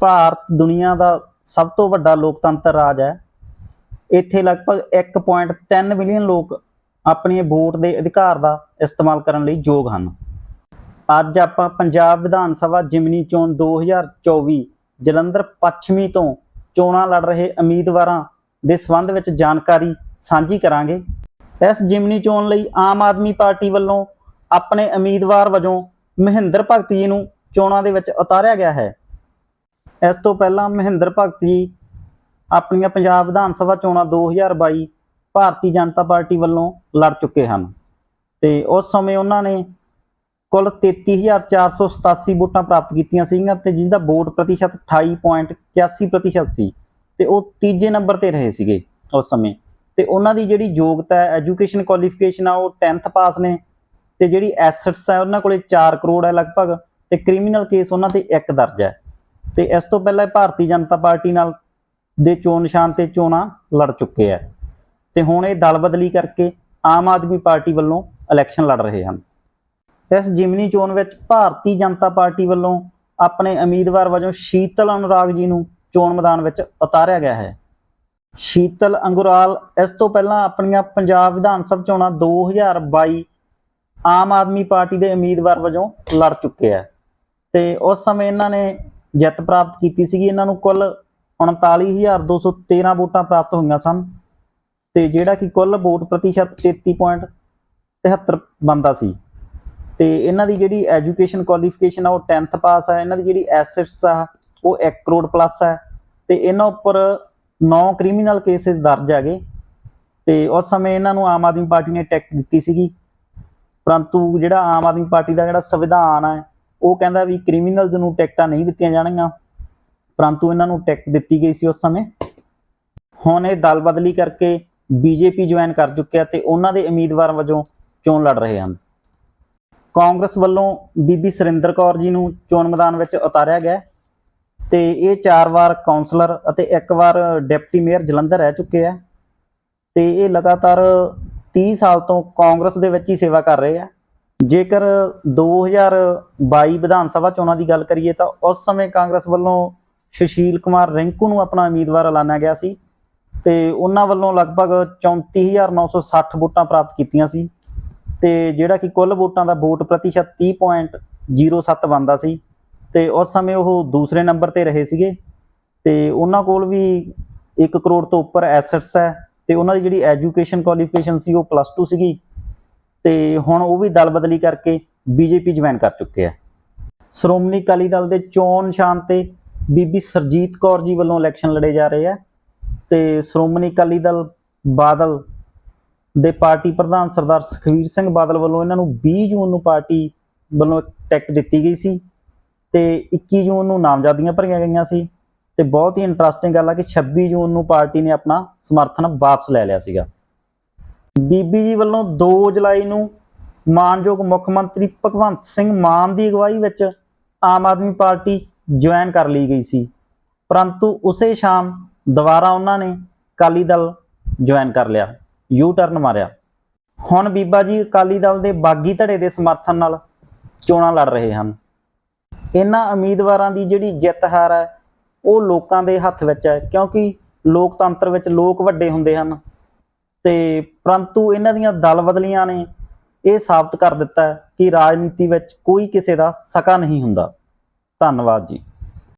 ਭਾਰਤ ਦੁਨੀਆ ਦਾ ਸਭ ਤੋਂ ਵੱਡਾ ਲੋਕਤੰਤਰ ਰਾਜ ਹੈ। ਇੱਥੇ ਲਗਭਗ 1.3 ਮਿਲੀਅਨ ਲੋਕ ਆਪਣੀ ਵੋਟ ਦੇ ਅਧਿਕਾਰ ਦਾ ਇਸਤੇਮਾਲ ਕਰਨ ਲਈ ਯੋਗ ਹਨ। ਅੱਜ ਆਪਾਂ ਪੰਜਾਬ ਵਿਧਾਨ ਸਭਾ ਜਿਮਨੀ ਚੋਣ 2024 ਜਲੰਧਰ ਪੱਛਮੀ ਤੋਂ ਚੋਣਾਂ ਲੜ ਰਹੇ ਉਮੀਦਵਾਰਾਂ ਦੇ ਸੰਬੰਧ ਵਿੱਚ ਜਾਣਕਾਰੀ ਸਾਂਝੀ ਕਰਾਂਗੇ। ਇਸ ਜਿਮਨੀ ਚੋਣ ਲਈ ਆਮ ਆਦਮੀ ਪਾਰਟੀ ਵੱਲੋਂ ਆਪਣੇ ਉਮੀਦਵਾਰ ਵਜੋਂ ਮਹਿੰਦਰ ਭਗਤ ਜੀ ਨੂੰ ਚੋਣਾਂ ਦੇ ਵਿੱਚ ਉਤਾਰਿਆ ਗਿਆ ਹੈ। ਇਸ ਤੋਂ ਪਹਿਲਾਂ ਮਹਿੰਦਰ ਭਗਤ ਜੀ ਆਪਣੀਆਂ ਪੰਜਾਬ ਵਿਧਾਨ ਸਭਾ ਚੋਣਾਂ 2022 ਭਾਰਤੀ ਜਨਤਾ ਪਾਰਟੀ ਵੱਲੋਂ ਲੜ ਚੁੱਕੇ ਹਨ ਤੇ ਉਸ ਸਮੇਂ ਉਹਨਾਂ ਨੇ ਕੁੱਲ 33487 ਵੋਟਾਂ ਪ੍ਰਾਪਤ ਕੀਤੀਆਂ ਸੀਗੀਆਂ ਤੇ ਜਿਸ ਦਾ ਵੋਟ ਪ੍ਰਤੀਸ਼ਤ 28.81% ਸੀ ਤੇ ਉਹ ਤੀਜੇ ਨੰਬਰ ਤੇ ਰਹੇ ਸੀਗੇ ਉਸ ਸਮੇਂ ਤੇ ਉਹਨਾਂ ਦੀ ਜਿਹੜੀ ਯੋਗਤਾ ਹੈ, ਐਜੂਕੇਸ਼ਨ ਕੁਆਲੀਫਿਕੇਸ਼ਨ ਆ, ਉਹ 10th ਪਾਸ ਨੇ ਤੇ ਜਿਹੜੀ ਐਸੈਟਸ ਹੈ, ਉਹਨਾਂ ਕੋਲੇ 4 ਕਰੋੜ ਹੈ ਲਗਭਗ ਤੇ ਕ੍ਰਿਮੀਨਲ ਕੇਸ ਉਹਨਾਂ ਤੇ ਇੱਕ ਦਰਜ ਹੈ। ਤੇ ਇਸ ਤੋਂ ਪਹਿਲਾਂ ਇਹ ਭਾਰਤੀ ਜਨਤਾ ਪਾਰਟੀ ਨਾਲ ਦੇ ਚੋਣ ਨਿਸ਼ਾਨ ਤੇ ਚੋਣਾਂ ਲੜ ਚੁੱਕੇ ਆ। ਤੇ ਹੁਣ ਇਹ ਦਲ ਬਦਲੀ ਕਰਕੇ ਆਮ ਆਦਮੀ ਪਾਰਟੀ ਵੱਲੋਂ ਇਲੈਕਸ਼ਨ ਲੜ ਰਹੇ ਹਨ। ਇਸ ਜਿਮਨੀ ਚੋਣ ਵਿੱਚ ਭਾਰਤੀ ਜਨਤਾ ਪਾਰਟੀ ਵੱਲੋਂ ਆਪਣੇ ਉਮੀਦਵਾਰ ਵਜੋਂ ਸ਼ੀਤਲ ਅਨੁਰਾਗ ਜੀ ਨੂੰ ਚੋਣ ਮੈਦਾਨ ਵਿੱਚ ਉਤਾਰਿਆ ਗਿਆ ਹੈ। ਸ਼ੀਤਲ ਅੰਗੁਰਾਲ, ਇਸ ਤੋਂ ਪਹਿਲਾਂ ਆਪਣੀਆਂ ਪੰਜਾਬ ਵਿਧਾਨ ਸਭਾ ਚੋਣਾਂ 2022 ਆਮ ਆਦਮੀ ਪਾਰਟੀ ਦੇ ਉਮੀਦਵਾਰ ਵਜੋਂ ਲੜ ਚੁੱਕੇ ਆ। ਤੇ ਉਸ ਸਮੇਂ ਇਹਨਾਂ ਨੇ ਜਿੱਤ ਪ੍ਰਾਪਤ ਕੀਤੀ ਸੀਗੀ। ਇਹਨਾਂ ਨੂੰ ਕੁੱਲ 39213 ਵੋਟਾਂ ਪ੍ਰਾਪਤ ਹੋਈਆਂ ਸਨ ਤੇ ਜਿਹੜਾ ਕਿ ਕੁੱਲ ਵੋਟ ਪ੍ਰਤੀਸ਼ਤ 33.73 ਬੰਦਾ ਸੀ। ਤੇ ਇਹਨਾਂ ਦੀ ਜਿਹੜੀ ਐਜੂਕੇਸ਼ਨ ਕੁਆਲੀਫਿਕੇਸ਼ਨ ਆ, ਉਹ 10th ਪਾਸ ਹੈ ਇਹਨਾਂ ਦੀ ਜਿਹੜੀ ਐਸੈਟਸ ਆ, ਉਹ 1 ਕਰੋੜ ਪਲੱਸ ਹੈ ਤੇ ਇਹਨਾਂ ਉੱਪਰ 9 ਕ੍ਰਿਮੀਨਲ ਕੇਸਿਸ ਦਰਜ ਹੈਗੇ। ਤੇ ਉਸ ਸਮੇਂ ਇਹਨਾਂ ਨੂੰ ਆਮ ਆਦਮੀ ਪਾਰਟੀ ਨੇ ਟੈਕ ਦਿੱਤੀ ਸੀਗੀ। ਪਰੰਤੂ ਜਿਹੜਾ ਆਮ ਆਦਮੀ ਪਾਰਟੀ ਦਾ ਜਿਹੜਾ ਸੰਵਿਧਾਨ ਹੈ ਉਹ ਕਹਿੰਦਾ ਵੀ ਕ੍ਰਿਮੀਨਲਜ਼ ਨੂੰ ਟਿਕਟਾਂ ਨਹੀਂ ਦਿੱਤੀਆਂ ਜਾਣਗੀਆਂ, ਪਰੰਤੂ ਇਹਨਾਂ ਨੂੰ ਟਿਕਟ ਦਿੱਤੀ ਗਈ ਸੀ ਉਸ ਸਮੇਂ। ਹੁਣ ਇਹ ਦਲ ਬਦਲੀ ਕਰਕੇ ਬੀਜੇਪੀ ਜੁਆਇਨ ਕਰ ਚੁੱਕਿਆ ਤੇ ਉਹਨਾਂ ਦੇ ਉਮੀਦਵਾਰ ਵਜੋਂ ਚੋਣ ਲੜ ਰਹੇ ਹਨ। ਕਾਂਗਰਸ ਵੱਲੋਂ ਬੀਬੀ ਸੁਰਿੰਦਰ ਕੌਰ ਜੀ ਨੂੰ ਚੋਣ ਮੈਦਾਨ ਵਿੱਚ ਉਤਾਰਿਆ ਗਿਆ ਹੈ ਤੇ ਇਹ ਚਾਰ ਵਾਰ ਕਾਉਂਸਲਰ ਅਤੇ ਇੱਕ ਵਾਰ ਡਿਪਟੀ ਮੇਅਰ ਜਲੰਧਰ ਰਹਿ ਚੁੱਕੇ ਆ ਤੇ ਇਹ ਲਗਾਤਾਰ 30 ਸਾਲ ਤੋਂ ਕਾਂਗਰਸ ਦੇ ਵਿੱਚ ਹੀ ਸੇਵਾ ਕਰ ਰਹੇ ਆ। ਜੇਕਰ 2022 ਵਿਧਾਨ ਸਭਾ ਚੋਣਾਂ ਦੀ ਗੱਲ ਕਰੀਏ ਤਾਂ ਉਸ ਸਮੇਂ ਕਾਂਗਰਸ ਵੱਲੋਂ ਸੁਸ਼ੀਲ ਕੁਮਾਰ ਰਿੰਕੂ ਨੂੰ ਆਪਣਾ ਉਮੀਦਵਾਰ ਐਲਾਨਿਆ ਗਿਆ ਸੀ ਤੇ ਉਹਨਾਂ ਵੱਲੋਂ ਲਗਭਗ 34960 ਵੋਟਾਂ ਪ੍ਰਾਪਤ ਕੀਤੀਆਂ ਸੀ ਤੇ ਜਿਹੜਾ ਕਿ ਕੁੱਲ ਵੋਟਾਂ ਦਾ ਵੋਟ ਪ੍ਰਤੀਸ਼ਤ 30.07 ਬਣਦਾ ਸੀ ਤੇ ਉਸ ਸਮੇਂ ਉਹ ਦੂਸਰੇ ਨੰਬਰ ਤੇ ਰਹੇ ਸੀਗੇ ਤੇ ਉਹਨਾਂ ਕੋਲ ਵੀ 1 ਕਰੋੜ ਤੋਂ ਉੱਪਰ ਐਸੈਟਸ ਹੈ ਤੇ ਉਹਨਾਂ ਦੀ ਜਿਹੜੀ ਐਜੂਕੇਸ਼ਨ ਕੁਆਲੀਫਿਕੇਸ਼ਨ ਸੀ ਉਹ ਪਲੱਸ 2 ਸੀਗੀ ਤੇ ਹੁਣ ਉਹ ਵੀ ਦਲ ਬਦਲੀ ਕਰਕੇ ਬੀਜੇਪੀ ਜੁਆਇਨ ਕਰ ਚੁੱਕੇ ਆ। ਸ਼੍ਰੋਮਣੀ ਅਕਾਲੀ ਦਲ ਦੇ ਚੋਣ ਨਿਸ਼ਾਨ ਤੇ ਬੀਬੀ ਸਰਜੀਤ ਕੌਰ ਜੀ ਵੱਲੋਂ ਇਲੈਕਸ਼ਨ ਲੜੇ ਜਾ ਰਹੇ ਆ ਤੇ ਸ਼੍ਰੋਮਣੀ ਅਕਾਲੀ ਦਲ ਬਾਦਲ ਦੇ ਪਾਰਟੀ ਪ੍ਰਧਾਨ ਸਰਦਾਰ ਸੁਖਵੀਰ ਸਿੰਘ ਬਾਦਲ ਵੱਲੋਂ ਇਹਨਾਂ ਨੂੰ 20 ਜੂਨ ਨੂੰ ਪਾਰਟੀ ਵੱਲੋਂ ਟਿਕਟ ਦਿੱਤੀ ਗਈ ਸੀ ਤੇ 21 ਜੂਨ ਨੂੰ ਨਾਮਜ਼ਦਗੀਆਂ ਭਰੀਆਂ ਗਈਆਂ ਸੀ ਤੇ ਬਹੁਤ ਹੀ ਇੰਟਰਸਟਿੰਗ ਗੱਲ ਆ ਕਿ 26 ਜੂਨ ਨੂੰ ਪਾਰਟੀ ਨੇ ਆਪਣਾ ਸਮਰਥਨ ਵਾਪਸ ਲੈ ਲਿਆ ਸੀਗਾ। ਬੀਬੀ ਜੀ ਵੱਲੋਂ 2 ਜੁਲਾਈ ਨੂੰ ਮਾਨਯੋਗ ਮੁੱਖ ਮੰਤਰੀ ਭਗਵੰਤ ਸਿੰਘ ਮਾਨ ਦੀ ਅਗਵਾਈ ਵਿੱਚ ਆਮ ਆਦਮੀ ਪਾਰਟੀ ਜੁਆਇਨ ਕਰ ਲਈ ਗਈ ਸੀ। ਪਰੰਤੂ ਉਸੇ ਸ਼ਾਮ ਦੁਬਾਰਾ ਉਹਨਾਂ ਨੇ ਅਕਾਲੀ ਦਲ ਜੁਆਇਨ ਕਰ ਲਿਆ। ਯੂ ਟਰਨ ਮਾਰਿਆ। ਹੁਣ ਬੀਬਾ ਜੀ ਅਕਾਲੀ ਦਲ ਦੇ ਬਾਗੀ ਧੜੇ ਦੇ ਸਮਰਥਨ ਨਾਲ ਚੋਣਾਂ ਲੜ ਰਹੇ ਹਨ। ਇਹਨਾਂ ਉਮੀਦਵਾਰਾਂ ਦੀ ਜਿਹੜੀ ਜਿੱਤ ਹਾਰ ਹੈ, ਉਹ ਲੋਕਾਂ ਦੇ ਹੱਥ ਵਿੱਚ ਹੈ, ਕਿਉਂਕਿ ਲੋਕਤੰਤਰ ਵਿੱਚ ਲੋਕ ਵੱਡੇ ਹੁੰਦੇ ਹਨ। ਤੇ ਪਰੰਤੂ ਇਹਨਾਂ ਦੀਆਂ ਦਲ ਬਦਲੀਆਂ ਨੇ ਇਹ ਸਾਬਤ ਕਰ ਦਿੱਤਾ ਕਿ ਰਾਜਨੀਤੀ ਵਿੱਚ ਕੋਈ ਕਿਸੇ ਦਾ ਸਕਾ ਨਹੀਂ ਹੁੰਦਾ। ਧੰਨਵਾਦ ਜੀ।